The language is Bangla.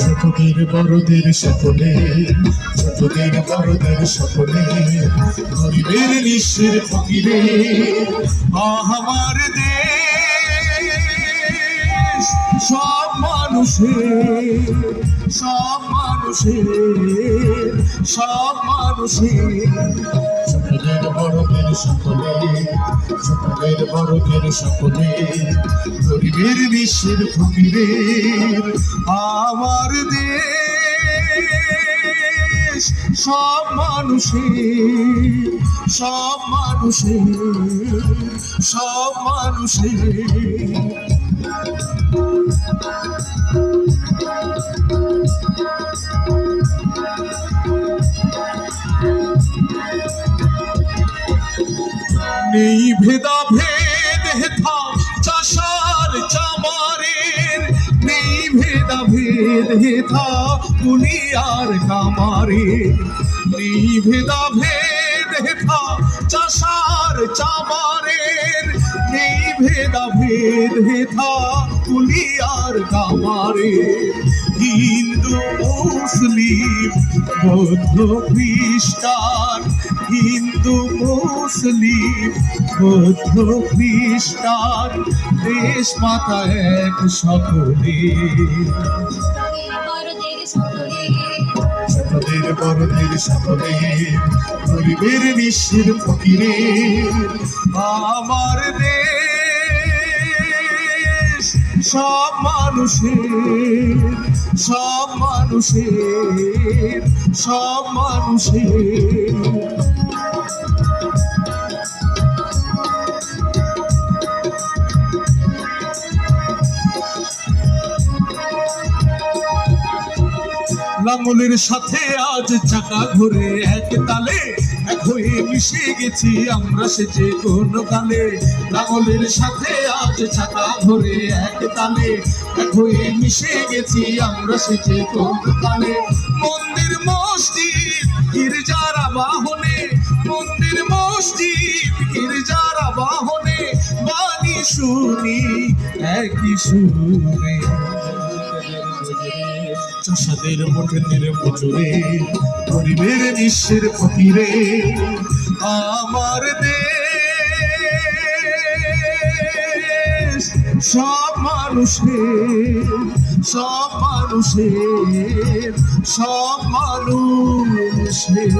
ছোটদের বড়দের সকলে ছোটদের বড়দের সকলে গরিবের নিঃস্বের ফকিরে আমার দেশ সব মানুষের সব মানুষের সব মানুষের। ছোটদের বড়দের সকলে ছোটদের বড়দের সকলে গরিবের বিশ্বের ফকিরের আমার দেশ সব মানুষের সব মানুষের সব মানুষের। নেই ভেদা ভেদ হেথা, চাষার চামারের নেই ভেদা ভেদ হেথা, কুলিয়ার কামারে নেই ভেদা ভেদ হেথা, চাষার চামারের নেই ভেদা ভেদ হেথা, কুলিয়ার কামারে হিন্দু, মুসলিম, বৌদ্ধ, খ্রিস্টান, হিন্দু, মুসলিম, বৌদ্ধ, খ্রিস্টান, দেশ মাতা এক সকলে। বড়দের সকলে ছোটদের বড়দের সকলে গরিবের নিঃস্বের ফকিরে আমার দেশ সব মানুষের সব মানুষের সব মানুষের। লাঙ্গলের সাথে আজ চাকা ঘুরে এক তালে, এক হয়ে মিশে গেছি আমরা সেজে কোন কালে লাঙ্গলের সাথে আজ চাকা ঘুরে এক তালে, এক হয়ে মিশে গেছি আমরা সেজে কোন কালে মন্দির, মসজিদ, গির্জারা বাহনে মন্দির, মসজিদ, গির্জারা বাহনে বাণী শুনি, একই সুরে। চাষাদের মুঠে তীরে প্রচুরে গরিবের বিশ্বের ফকিরে আমার দেশ। সব মানুষের সব মানুষের সব মানুষের।